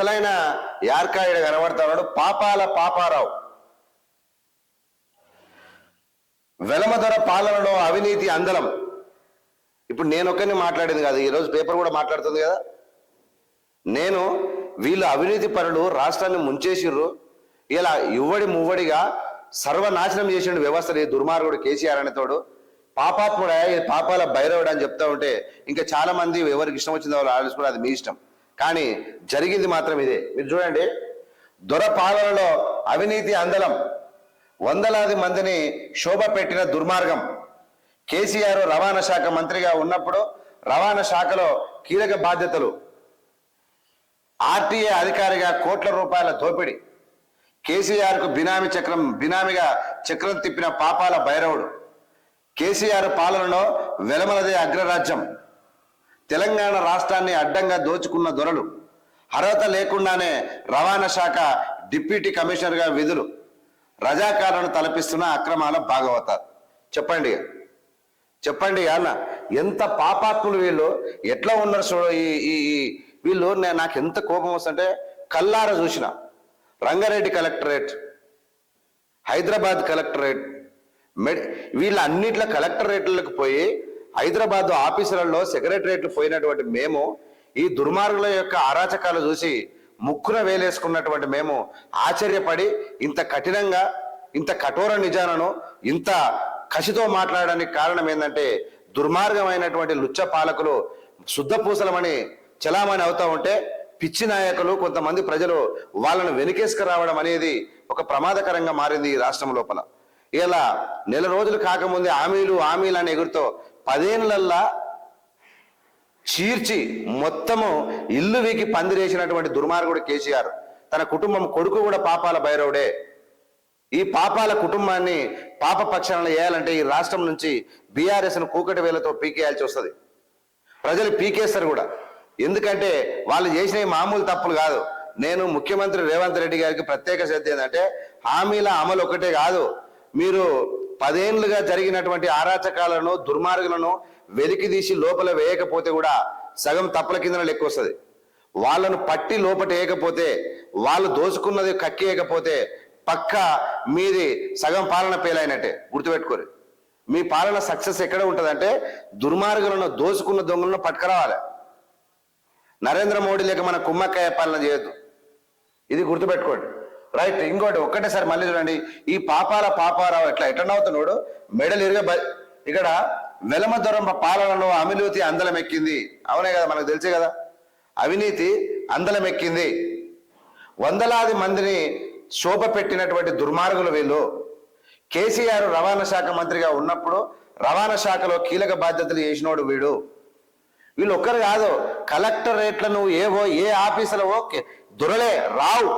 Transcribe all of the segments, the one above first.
అసలైన యార్కాయుడు కనబడతాడు పాపాల పాపారావు. వెలమధర పాలనలో అవినీతి అందలం. ఇప్పుడు నేను ఒక్కరిని మాట్లాడింది కాదు. ఈరోజు పేపర్ కూడా మాట్లాడుతుంది కదా. నేను వీళ్ళు అవినీతి పరులు రాష్ట్రాన్ని ముంచేసిర్రు. ఇలా ఇవ్వడి మువ్వడిగా సర్వనాశనం చేసిండు వ్యవస్థని దుర్మార్గుడు కేసీఆర్ అనేతోడు పాపాత్ముడా ఇది పాపాల భైరవుడు అని చెప్తా ఉంటే ఇంకా చాలా మంది ఎవరికి ఇష్టం వచ్చిందో వాళ్ళు ఆలోచించుకోవడం అది మీ ఇష్టం. కానీ జరిగింది మాత్రం ఇదే. మీరు చూడండి దొర పాలనలో అవినీతి అందలం వందలాది మందిని శోభ పెట్టిన దుర్మార్గం. కేసీఆర్ రవాణా శాఖ మంత్రిగా ఉన్నప్పుడు రవాణా శాఖలో కీలక బాధ్యతలు. ఆర్టీఏ అధికారిగా కోట్ల రూపాయల దోపిడీ. కేసీఆర్కు బినామీ చక్రం బినామీగా చక్రం తిప్పిన పాపాల భైరవుడు. కేసీఆర్ పాలనలో వెలమలదే అగ్రరాజ్యం. తెలంగాణ రాష్ట్రాన్ని అడ్డంగా దోచుకున్న దొరలు అర్హత లేకుండానే రవాణా శాఖ డిప్యూటీ కమిషనర్గా విధులు రజాకారులను తలపిస్తున్న అక్రమాల భాగవత చెప్పండి చెప్పండి అన్న ఎంత పాపాత్ములు వీళ్ళు ఎట్లా ఉన్నారు చూడు ఈ ఈ వీళ్ళు నేను నాకు ఎంత కోపం వస్తుంటే కల్లార చూసిన. రంగారెడ్డి కలెక్టరేట్ హైదరాబాద్ కలెక్టరేట్ మెడ్ వీళ్ళ అన్నిట్లో కలెక్టరేట్లకు పోయి హైదరాబాద్ ఆఫీసులలో సెక్రటరేట్లు పోయినటువంటి మేము ఈ దుర్మార్గుల యొక్క అరాచకాలు చూసి ముక్కున వేలేసుకున్నటువంటి మేము ఆశ్చర్యపడి ఇంత కఠినంగా ఇంత కఠోర నిజాలను ఇంత కసితో మాట్లాడడానికి కారణం ఏంటంటే దుర్మార్గమైనటువంటి లుచ్చ పాలకులు శుద్ధపూసలమని చలామణి అవుతా ఉంటే పిచ్చి నాయకులు కొంతమంది ప్రజలు వాళ్ళను వెనుకేసుకు రావడం అనేది ఒక ప్రమాదకరంగా మారింది ఈ రాష్ట్రం లోపల. ఇలా నెల రోజులు కాకముందే హామీలు హామీలు అని ఎగురుతో పదేళ్ళల్లా చీర్చి మొత్తము ఇల్లు వీకి పందిరేసినటువంటి దుర్మార్గుడు కేసీఆర్. తన కుటుంబం కొడుకు కూడా పాపాల భైరవుడే. ఈ పాపాల కుటుంబాన్ని పాప పక్షాలను వేయాలంటే ఈ రాష్ట్రం నుంచి బీఆర్ఎస్ను కూకటి వేలతో పీకేయాల్సి వస్తుంది. ప్రజలు పీకేస్తారు కూడా. ఎందుకంటే వాళ్ళు చేసిన మామూలు తప్పులు కాదు. నేను ముఖ్యమంత్రి రేవంత్ రెడ్డి గారికి ప్రత్యేక శ్రద్ధ ఏంటంటే హామీల అమలు ఒకటే కాదు. మీరు పదేళ్ళుగా జరిగినటువంటి ఆరాచకాలను దుర్మార్గులను వెలికిదీసి లోపల వేయకపోతే కూడా సగం తప్పుల కింద లెక్క వస్తుంది. వాళ్ళను పట్టి లోపట వేయకపోతే వాళ్ళు దోచుకున్నది కక్కేయకపోతే పక్క మీది సగం పాలన పేలైనట్టే గుర్తుపెట్టుకోరు. మీ పాలన సక్సెస్ ఎక్కడ ఉంటుందంటే దుర్మార్గులను దోసుకున్న దొంగలను పట్టుకురావాలి. నరేంద్ర మోడీ లేక మన కుమ్మక్కయ్య పాలన చేయొద్దు. ఇది గుర్తుపెట్టుకోండి. రైట్ ఇంకోటి ఒక్కటేసారి మళ్ళీ చూడండి. ఈ పాపాల పాపారావు ఎట్లా ఎట్లా అవుతున్నాడు మెడలు ఇరుగ ఇక్కడ వెలమ దొరం పాలనలో అవినీతి అందలం ఎక్కింది. అవునే కదా మనకు తెలిసే కదా. అవినీతి అందలం ఎక్కింది. వందలాది మందిని శోభ పెట్టినటువంటి దుర్మార్గులు వీళ్ళు. కేసీఆర్ రవాణా శాఖ మంత్రిగా ఉన్నప్పుడు రవాణా శాఖలో కీలక బాధ్యతలు చేసినోడు వీడు. వీళ్ళు ఒక్కరు కాదు కలెక్టరేట్లను ఏవో ఏ ఆఫీసులవో దొరలే రావు.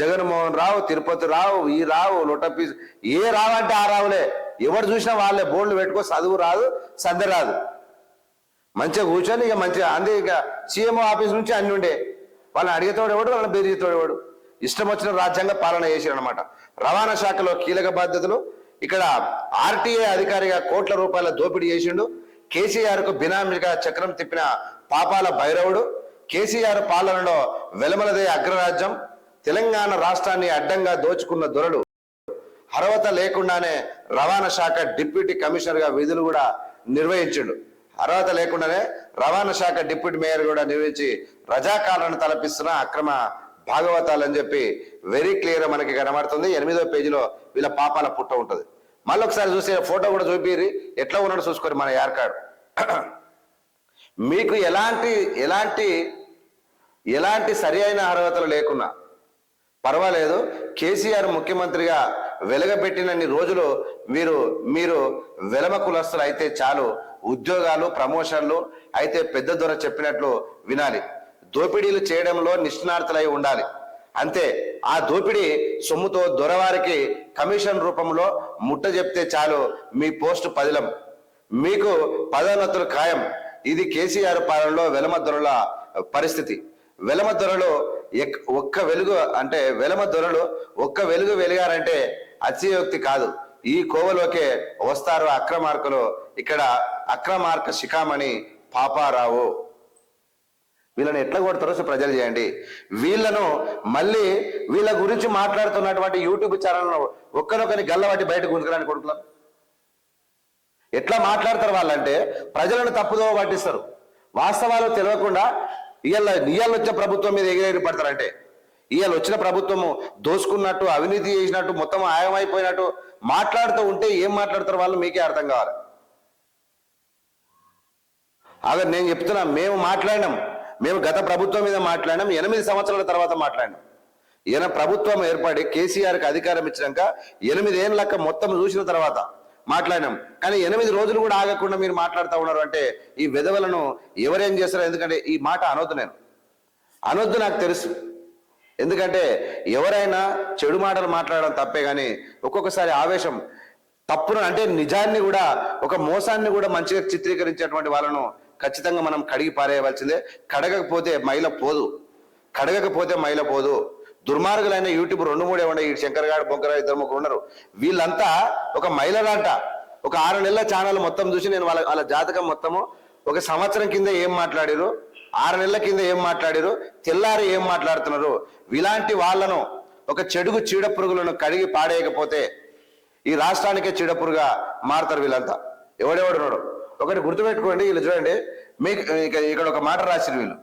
జగన్మోహన్ రావు తిరుపతి రావు ఈ రావు లొటపీస్ ఏ రావు అంటే ఆ రావులే. ఎవరు చూసినా వాళ్ళే బోర్డులు పెట్టుకో చదువు రాదు సందె రాదు. మంచిగా కూర్చొని ఇక మంచిగా అందే ఇక సీఎంఓ ఆఫీస్ నుంచి అన్ని ఉండే. వాళ్ళని అడిగేతోడు ఎవడు? వాళ్ళని బెదిరితోడు ఎవడు? ఇష్టం వచ్చిన రాజ్యాంగ పాలన చేసిరనమాట రవాణా శాఖలో కీలక బాధ్యతలు. ఇక్కడ ఆర్టీఏ అధికారిగా కోట్ల రూపాయల దోపిడీ చేసిండు. కేసీఆర్కు బినామీగా చక్రం తిప్పిన పాపాల భైరవుడు. కేసీఆర్ పాలనలో వెలమలదే అగ్రరాజ్యం. తెలంగాణ రాష్ట్రాన్ని అడ్డంగా దోచుకున్న దొరలు అర్హత లేకుండానే రవాణా శాఖ డిప్యూటీ కమిషనర్గా విధులు కూడా నిర్వహించిండు. అర్హత లేకుండానే రవాణా శాఖ డిప్యూటీ మేయర్ కూడా నిర్వహించి రజాకాలను తలపిస్తున్న అక్రమ భాగవతాలు అని చెప్పి వెరీ క్లియర్ మనకి కనబడుతుంది. ఎనిమిదో పేజీలో వీళ్ళ పాపాల పుట్ట ఉంటుంది. మళ్ళీ ఒకసారి చూసే ఫోటో కూడా చూపిరి ఎట్లా ఉన్నాడు చూసుకోరు మన యార్కాడు మీకు ఎలాంటి ఎలాంటి ఎలాంటి సరి అయిన అర్హతలు లేకున్నా పర్వాలేదు. కేసీఆర్ ముఖ్యమంత్రిగా వెలగబెట్టినన్ని రోజులు మీరు మీరు వెలమ కులస్తులు అయితే చాలు. ఉద్యోగాలు ప్రమోషన్లు అయితే పెద్ద దొర చెప్పినట్లు వినాలి. దోపిడీలు చేయడంలో నిష్ణార్థులై ఉండాలి. అంతే ఆ దోపిడీ సొమ్ముతో దొరవారికి కమిషన్ రూపంలో ముట్ట చెప్తే చాలు మీ పోస్టు పదిలం. మీకు పదోన్నతులు ఖాయం. ఇది కేసీఆర్ పాలనలో వెలమ దొరల పరిస్థితి. వెలమ దొరలు ఒక్క వెలుగు అంటే వెలమ దొరలు ఒక్క వెలుగు వెలిగారంటే అతిశయోక్తి కాదు. ఈ కోవలోకే వస్తారు అక్రమార్కులు. ఇక్కడ అక్రమార్క శిఖామణి పాపారావు. వీళ్ళని ఎట్లా కొడతారో సో ప్రజలు చేయండి. వీళ్ళను మళ్ళీ వీళ్ళ గురించి మాట్లాడుతున్నటువంటి యూట్యూబ్ ఛానల్ ఒక్కరొకరిని గల్లబట్టి బయట గుంజుకోవడానికి కొడుకున్నారు ఎట్లా మాట్లాడతారు వాళ్ళంటే ప్రజలను తప్పుదో పట్టిస్తారు. వాస్తవాలు తెలియకుండా ఇవాళ ఇవాళ వచ్చిన ప్రభుత్వం మీద ఎగిరెగిరి పడతారంటే ఇవాళ వచ్చిన ప్రభుత్వము దోసుకున్నట్టు అవినీతి చేసినట్టు మొత్తం ఆయమైపోయినట్టు మాట్లాడుతూ ఉంటే ఏం మాట్లాడతారు వాళ్ళు మీకే అర్థం కావాలి. అదే నేను చెప్తున్నా మేము మాట్లాడినాం. మేము గత ప్రభుత్వం మీద మాట్లాడినాం ఎనిమిది సంవత్సరాల తర్వాత మాట్లాడినాం. ఈయన ప్రభుత్వం ఏర్పడి కేసీఆర్కి అధికారం ఇచ్చినాక ఎనిమిదేళ్ళ లెక్క మొత్తం చూసిన తర్వాత మాట్లాడినాం. కానీ ఎనిమిది రోజులు కూడా ఆగకుండా మీరు మాట్లాడుతూ ఉన్నారు అంటే ఈ విధవలను ఎవరేం చేస్తారో ఎందుకంటే ఈ మాట అనొద్దు నేను. అనొద్దు నాకు తెలుసు. ఎందుకంటే ఎవరైనా చెడు మాటలు మాట్లాడడం తప్పే కానీ ఒక్కొక్కసారి ఆవేశం తప్పును అంటే నిజాన్ని కూడా ఒక మోసాన్ని కూడా మంచిగా చిత్రీకరించేటువంటి వాళ్ళను ఖచ్చితంగా మనం కడిగి పారేయవలసిందే. కడగకపోతే మైల పోదు. కడగకపోతే మైల పోదు. దుర్మార్గులైన యూట్యూబ్ రెండు మూడే ఉండే ఈ శంకర్ గారు బొంకర ఇద్దరు ముగ్గురు ఉన్నారు వీళ్ళంతా ఒక మహిళలంట. ఒక ఆరు నెలల ఛానల్ మొత్తం చూసి నేను వాళ్ళ వాళ్ళ జాతకం మొత్తము ఒక సంవత్సరం కింద ఏం మాట్లాడారు? ఆరు నెలల కింద ఏం మాట్లాడారు? తెల్లారి ఏం మాట్లాడుతున్నారు? ఇలాంటి వాళ్ళను ఒక చెడుగు చీడ పురుగులను కడిగి పాడేయకపోతే ఈ రాష్ట్రానికే చీడపురుగా మారుతారు వీళ్ళంతా. ఎవడెవడున్నాడు ఒకటి గుర్తుపెట్టుకోండి వీళ్ళు చూడండి. మీకు ఇక్కడ ఒక మాట రాసిరు వీళ్ళు.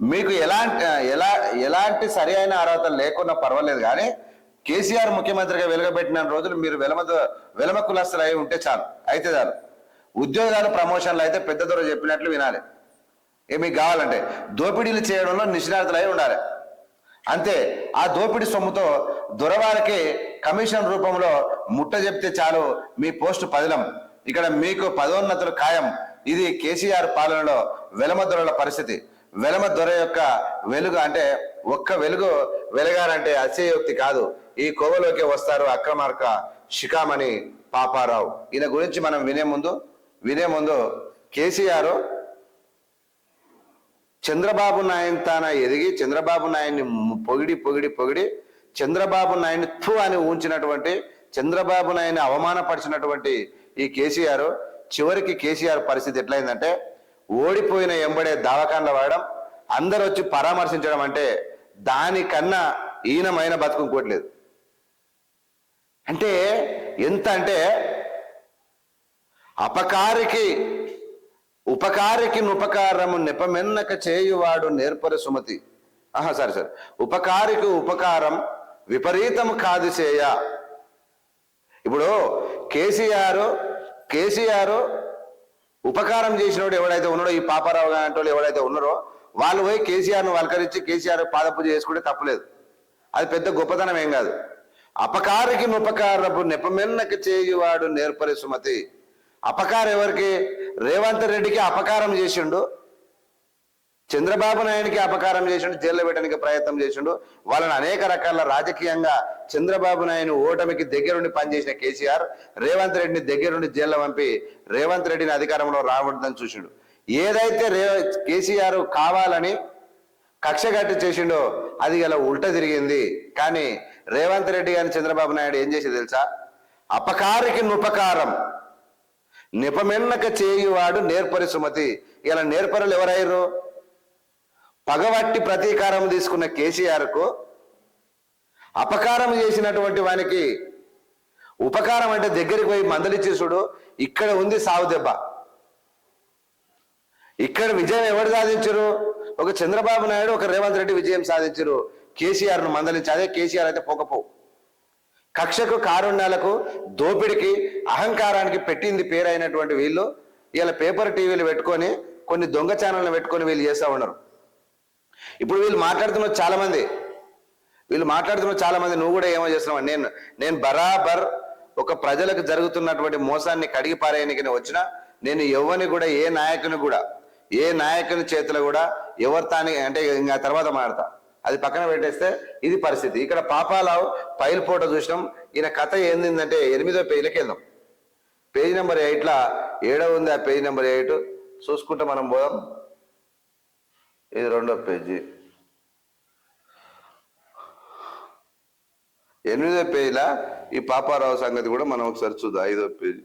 మీకు ఎలాంటి ఎలా ఎలాంటి సరి అయిన అర్హత లేకున్నా పర్వాలేదు కానీ కేసీఆర్ ముఖ్యమంత్రిగా వెలుగబెట్టిన రోజులు మీరు వెలమ వెలమ కులస్తులు అయి ఉంటే చాలు అయితే చాలు. ఉద్యోగాలు ప్రమోషన్లు అయితే పెద్ద దొర చెప్పినట్లు వినాలి. ఏ మీకు కావాలంటే దోపిడీలు చేయడంలో నిష్ణాతులై ఉండాలి. అంతే ఆ దోపిడీ సొమ్ముతో దొరవారికి కమిషన్ రూపంలో ముట్ట చెప్తే చాలు మీ పోస్టు పదిలం. ఇక్కడ మీకు పదోన్నతులు ఖాయం. ఇది కేసీఆర్ పాలనలో వెలమ పరిస్థితి. వెలమ దొర యొక్క వెలుగు అంటే ఒక్క వెలుగు వెలగారంటే అతిశయోక్తి కాదు. ఈ కోవలోకి వస్తారు అక్రమార్క శిఖామణి పాపారావు. ఈయన గురించి మనం వినే ముందు వినే ముందు కేసీఆర్ చంద్రబాబు నాయుడు తాన ఎదిగి చంద్రబాబు నాయుడిని పొగిడి పొగిడి పొగిడి చంద్రబాబు నాయుడిని థూ అని ఊంచినటువంటి చంద్రబాబు నాయుడిని అవమానపరిచినటువంటి ఈ కేసీఆర్ చివరికి కేసీఆర్ పరిస్థితి ఎట్లయిందంటే ఓడిపోయిన ఎంబడే దావకాండ వాడడం అందరు వచ్చి పరామర్శించడం అంటే దానికన్నా ఈయనమైన బతుకు ఇంకోట్లేదు. అంటే ఎంత అంటే అపకారికి ఉపకారికి నుపకారము నిపమెన్నక చేయువాడు నేర్పరి సుమతి. ఆహా సరే సరే. ఉపకారికి ఉపకారం విపరీతము కాదు చేయ. ఇప్పుడు కేసీఆర్ కేసీఆర్ ఉపకారం చేసినోడు ఎవడైతే ఉన్నాడో ఈ పాపారావు గారి వాళ్ళు ఎవడైతే ఉన్నారో వాళ్ళు పోయి కేసీఆర్ను వలకరించి కేసీఆర్ పాదపూజ చేసుకుంటే తప్పులేదు. అది పెద్ద గొప్పతనం ఏం కాదు. అపకారికి ఉపకారపు నెపమెన్నక చేయువాడు నేర్పరి సుమతి. అపకారం ఎవరికి రేవంత్ రెడ్డికి అపకారం చేసిండు. చంద్రబాబు నాయుడికి అపకారం చేసిండు జైల్లో పెట్టడానికి ప్రయత్నం చేసిండు. వాళ్ళని అనేక రకాల రాజకీయంగా చంద్రబాబు నాయుడు ఓటమికి దగ్గరుండి పనిచేసిన కేసీఆర్ రేవంత్ రెడ్డిని దగ్గరుండి జైల్లో పంపి రేవంత్ రెడ్డిని అధికారంలో రావడం చూసిండు. ఏదైతే రే కేసీఆర్ కావాలని కక్షగట్టు చేసిండో అది ఇలా ఉల్ట తిరిగింది. కానీ రేవంత్ రెడ్డి గారిని చంద్రబాబు నాయుడు ఏం చేసి తెలుసా? అపకారికి నుపకారం. నిపమెన్నక చేయువాడు నేర్పరి సుమతి. ఇలా నేర్పరులు ఎవరయ్యారు? పగవట్టి ప్రతీకారం తీసుకున్న కేసీఆర్కు అపకారం చేసినటువంటి వానికి ఉపకారం అంటే దగ్గరికి పోయి మందలిచ్చి చూడు ఇక్కడ ఉంది సావు దెబ్బ. ఇక్కడ విజయం ఎవరు సాధించరు? ఒక చంద్రబాబు నాయుడు ఒక రేవంత్ రెడ్డి విజయం సాధించరు. కేసీఆర్ను మందలించి అదే కేసీఆర్ అయితే పోకపోవు. కక్షకు కారుణ్యాలకు దోపిడికి అహంకారానికి పెట్టింది పేరైనటువంటి వీళ్ళు. ఇలా పేపర్ టీవీలు పెట్టుకొని కొన్ని దొంగ ఛానళ్ళు పెట్టుకొని వీళ్ళు చేస్తూ ఉన్నారు. ఇప్పుడు వీళ్ళు మాట్లాడుతున్నారు చాలా మంది వీళ్ళు మాట్లాడుతున్న చాలా మంది నువ్వు కూడా ఏమో చేస్తున్నావు? నేను నేను బరాబర్ ఒక ప్రజలకు జరుగుతున్నటువంటి మోసాన్ని కడిగి పారేయడానికి వచ్చిన నేను ఎవరిని కూడా ఏ నాయకుని కూడా ఏ నాయకుని చేతిలో కూడా ఎవరి తాని అంటే ఇంకా తర్వాత మాడతా అది పక్కన పెట్టేస్తే ఇది పరిస్థితి. ఇక్కడ పాపారావు పైల్ ఫోటో చూసినాం. ఈయన కథ ఏందిందంటే ఎనిమిదో పేజీలకి వెళ్దాం. పేజీ నెంబర్ ఎయిట్లా ఏడో ఉంది ఆ పేజీ నెంబర్ ఎయిట్. చూసుకుంటే మనం పోదాం. ఇది రెండో పేజీ. ఎనిమిదో పేజీల ఈ పాపారావు సంగతి కూడా మనం ఒకసారి చూద్దాం ఐదో పేజీ.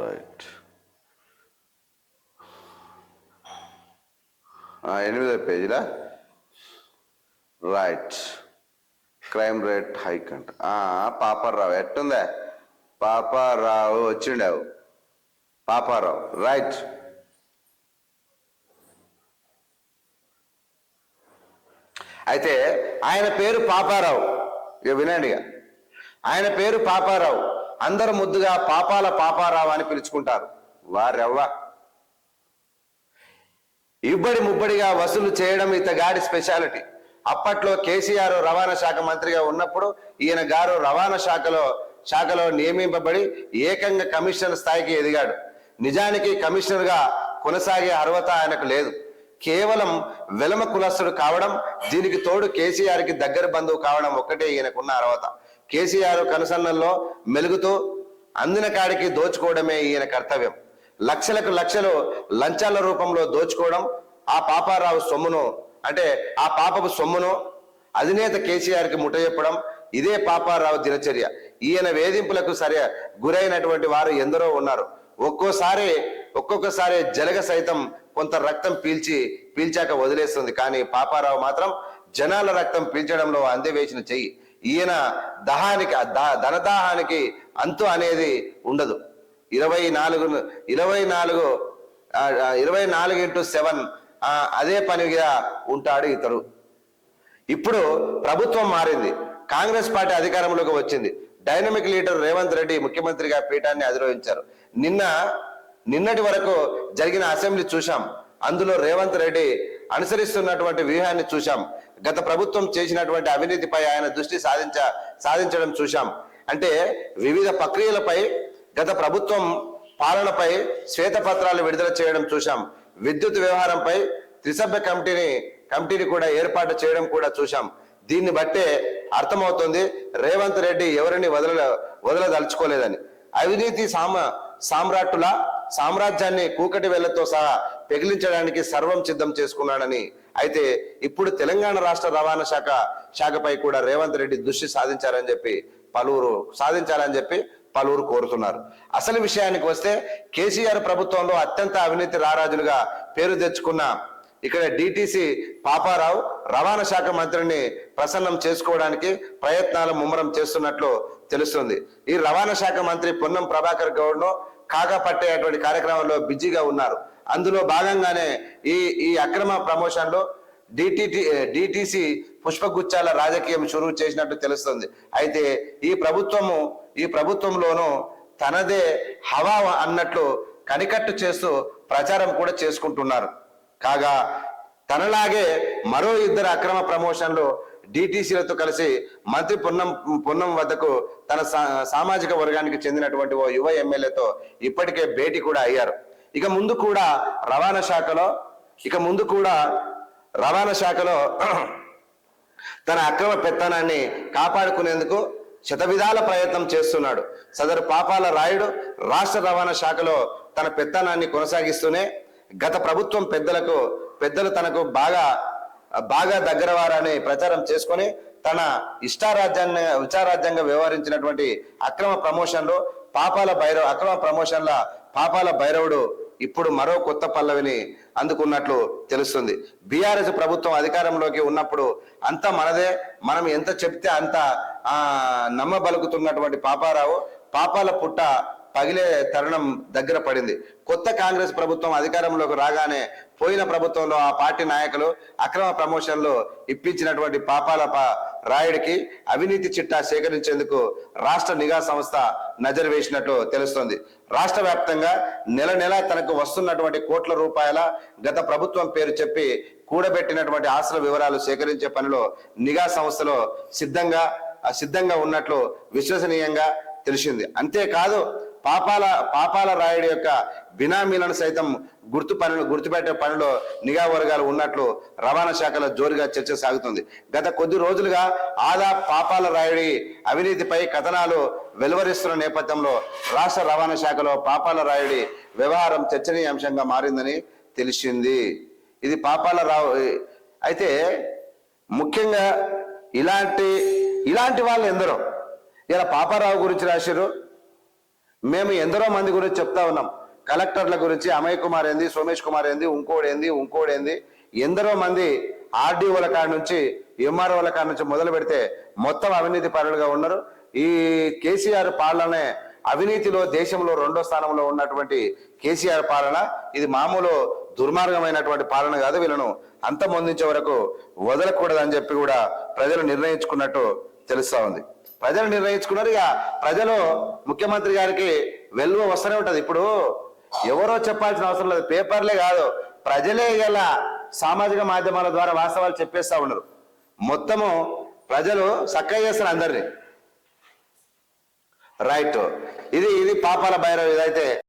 రైట్ ఎనిమిదో పేజీలా. రైట్ క్రైమ్ రేట్ హైక్ అంట. ఆ, పాపారావు ఎట్టుందా? పాపారావు వచ్చిండావు. పాపారావు రైట్. అయితే ఆయన పేరు పాపారావు. ఇక వినండి ఆయన పేరు పాపారావు. అందరు ముద్దుగా పాపాల పాపారావు అని పిలుచుకుంటారు. వారెవ్వ? ఇబ్బడి ముబ్బడిగా వసూలు చేయడం ఇతగాడి స్పెషాలిటీ. అప్పట్లో కేసీఆర్ రవాణా శాఖ మంత్రిగా ఉన్నప్పుడు ఈయన గారు రవాణా శాఖలో శాఖలో నియమింపబడి ఏకంగా కమిషనర్ స్థాయికి ఎదిగాడు. నిజానికి కమిషనర్గా కొనసాగే అర్హత ఆయనకు లేదు. కేవలం వెలమ కులస్తుడు కావడం దీనికి తోడు కేసీఆర్కి దగ్గర బంధువు కావడం ఒక్కటే ఈయనకున్న అర్హత. కేసీఆర్ కనుసన్నల్లో మెలుగుతూ అందిన కాడికి దోచుకోవడమే ఈయన కర్తవ్యం. లక్షలకు లక్షలు లంచాల రూపంలో దోచుకోవడం ఆ పాపారావు సొమ్మును అంటే ఆ పాపపు సొమ్మును అధినేత కేసీఆర్కి ముట్టజెప్పడం ఇదే పాపారావు దినచర్య. ఈయన వేధింపులకు సరే గురైనటువంటి వారు ఎందరో ఉన్నారు. ఒక్కోసారి ఒక్కొక్కసారి జలగ సైతం కొంత రక్తం పీల్చి పీల్చాక వదిలేస్తుంది. కానీ పాపారావు మాత్రం జనాల రక్తం పీల్చడంలో అందివేసిన చెయ్యి. ఈయన దహానికి ధనదాహానికి అంతు అనేది ఉండదు. ఇరవై నాలుగు ఇరవై నాలుగు ఇరవై నాలుగు ఇంటూ సెవెన్ అదే పనిగా ఉంటాడు ఇతడు. ఇప్పుడు ప్రభుత్వం మారింది. కాంగ్రెస్ పార్టీ అధికారంలోకి వచ్చింది. డైనమిక్ లీడర్ రేవంత్ రెడ్డి ముఖ్యమంత్రిగా పీఠాన్ని అధిరోహించారు. నిన్న నిన్నటి వరకు జరిగిన అసెంబ్లీ చూశాం. అందులో రేవంత్ రెడ్డి అనుసరిస్తున్నటువంటి వ్యూహాన్ని చూశాం. గత ప్రభుత్వం చేసినటువంటి అవినీతిపై ఆయన దృష్టి సాధించ సాధించడం చూశాం. అంటే వివిధ ప్రక్రియలపై గత ప్రభుత్వం పాలనపై శ్వేతపత్రాలు విడుదల చేయడం చూశాం. విద్యుత్ వ్యవహారంపై త్రిసభ్య కమిటీని కమిటీని కూడా ఏర్పాటు చేయడం కూడా చూశాం. దీన్ని బట్టే అర్థమవుతుంది రేవంత్ రెడ్డి ఎవరిని వదల వదలదలుచుకోలేదని. అవినీతి సామ సామ్రాట్టుల సామ్రాజ్యాన్ని కూకటి వేళ్ళతో సహా పెగిలించడానికి సర్వం సిద్ధం చేసుకున్నాడని అయితే ఇప్పుడు తెలంగాణ రాష్ట్ర రవాణా శాఖ శాఖపై కూడా రేవంత్ రెడ్డి దృష్టి సాధించారని చెప్పి పలువురు సాధించాలని చెప్పి పలువురు కోరుతున్నారు. అసలు విషయానికి వస్తే కేసీఆర్ ప్రభుత్వంలో అత్యంత అవినీతి రారాజులుగా పేరు తెచ్చుకున్న ఇక్కడ డిటిసి పాపారావు రవాణా శాఖ మంత్రిని ప్రసన్నం చేసుకోవడానికి ప్రయత్నాలు ముమ్మరం చేస్తున్నట్లు తెలుస్తుంది. ఈ రవాణా శాఖ మంత్రి పొన్నం ప్రభాకర్ గౌడ్ను కాగా పట్టేటువంటి కార్యక్రమంలో బిజీగా ఉన్నారు. అందులో భాగంగానే ఈ ఈ అక్రమ ప్రమోషన్లో డిటిటి డిటిసి పుష్పగుచ్చాల రాజకీయం షురూ చేసినట్టు తెలుస్తుంది. అయితే ఈ ప్రభుత్వము ఈ ప్రభుత్వంలోనూ తనదే హవా అన్నట్లు కనికట్టు చేస్తూ ప్రచారం కూడా చేసుకుంటున్నారు. కాగా తనలాగే మరో ఇద్దరు అక్రమ ప్రమోషన్లు డిటిసిలతో కలిసి మంత్రి పొన్నం పొన్నం వద్దకు తన సా- సామాజిక వర్గానికి చెందినటువంటి ఓ యువ ఎమ్మెల్యేతో ఇప్పటికే భేటీ కూడా అయ్యారు. ఇక ముందు కూడా రవాణా శాఖలో ఇక ముందు కూడా రవాణా శాఖలో తన అక్రమ పెత్తనాన్ని కాపాడుకునేందుకు శతవిధాల ప్రయత్నం చేస్తున్నాడు. సదరు పాపాల రాయుడు రాష్ట్ర రవాణా శాఖలో తన పెత్తనాన్ని కొనసాగిస్తూనే గత ప్రభుత్వం పెద్దలకు పెద్దలు తనకు బాగా బాగా దగ్గరవారని ప్రచారం చేసుకొని తన ఇష్టారాజ్యాన్ని విచారాజ్యంగా వ్యవహరించినటువంటి అక్రమ ప్రమోషన్లు పాపాల భైరవ అక్రమ ప్రమోషన్ల పాపాల భైరవుడు ఇప్పుడు మరో కొత్త పల్లవిని అందుకున్నట్లు తెలుస్తుంది. బీఆర్ఎస్ ప్రభుత్వం అధికారంలోకి ఉన్నప్పుడు అంత మనదే మనం ఎంత చెప్తే అంత ఆ నమ్మబలుకుతున్నటువంటి పాపారావు పాపాల పుట్ట పగిలే తరుణం దగ్గర పడింది. కొత్త కాంగ్రెస్ ప్రభుత్వం అధికారంలోకి రాగానే పోయిన ప్రభుత్వంలో ఆ పార్టీ నాయకులు అక్రమ ప్రమోషన్లు ఇప్పించినటువంటి పాపాల రాయుడికి అవినీతి చిట్టా సేకరించేందుకు రాష్ట్ర నిఘా సంస్థ నజరు వేసినట్లు తెలుస్తోంది. రాష్ట్ర వ్యాప్తంగా నెల నెల తనకు వస్తున్నటువంటి కోట్ల రూపాయల గత ప్రభుత్వం పేరు చెప్పి కూడబెట్టినటువంటి ఆస్తుల వివరాలు సేకరించే పనిలో నిఘా సంస్థలో సిద్ధంగా సిద్ధంగా ఉన్నట్లు విశ్వసనీయంగా తెలిసింది. అంతేకాదు పాపాల పాపాల రాయుడి యొక్క బినామీలను సైతం గుర్తు పనులు గుర్తుపెట్టే పనిలో నిఘా వర్గాలు ఉన్నట్లు రవాణా శాఖలో జోరుగా చర్చ సాగుతుంది. గత కొద్ది రోజులుగా ఆదా పాపాల రాయుడి అవినీతిపై కథనాలు వెలువరిస్తున్న నేపథ్యంలో రాష్ట్ర రవాణా శాఖలో పాపాల రాయుడి వ్యవహారం చర్చనీయాంశంగా మారిందని తెలిసింది. ఇది పాపాల రావు అయితే ముఖ్యంగా ఇలాంటి ఇలాంటి వాళ్ళు ఎందరో ఇలా పాపారావు గురించి రాశారు మేము ఎందరో మంది గురించి చెప్తా ఉన్నాం. కలెక్టర్ల గురించి అమయ్ కుమార్ ఏంది సోమేష్ కుమార్ ఏంది ఇంకోడేంది ఇంకోడేంది ఎందరో మంది ఆర్డీఓల కాడ నుంచి ఎంఆర్ఓల కాడ నుంచి మొదలు పెడితే మొత్తం అవినీతి పరులుగా ఉన్నారు. ఈ కేసీఆర్ పాలనే అవినీతిలో దేశంలో రెండో స్థానంలో ఉన్నటువంటి కేసీఆర్ పాలన ఇది మామూలు దుర్మార్గమైనటువంటి పాలన కాదు. వీళ్ళను అంతమొందించే వరకు వదలకూడదని చెప్పి కూడా ప్రజలు నిర్ణయించుకున్నట్టు తెలుస్తా ఉంది. ప్రజలు నిర్ణయించుకున్నారు. ఇక ప్రజలు ముఖ్యమంత్రి గారికి వెలువ వస్తూనే ఉంటుంది. ఇప్పుడు ఎవరో చెప్పాల్సిన అవసరం లేదు. పేపర్లే కాదు. ప్రజలే గల సామాజిక మాధ్యమాల ద్వారా వాస్తవాలు చెప్పేస్తా ఉన్నారు. మొత్తము ప్రజలు చక్కగా చేస్తారు అందరినీ. రైట్. ఇది ఇది పాపాల భైరవ్ ఇదైతే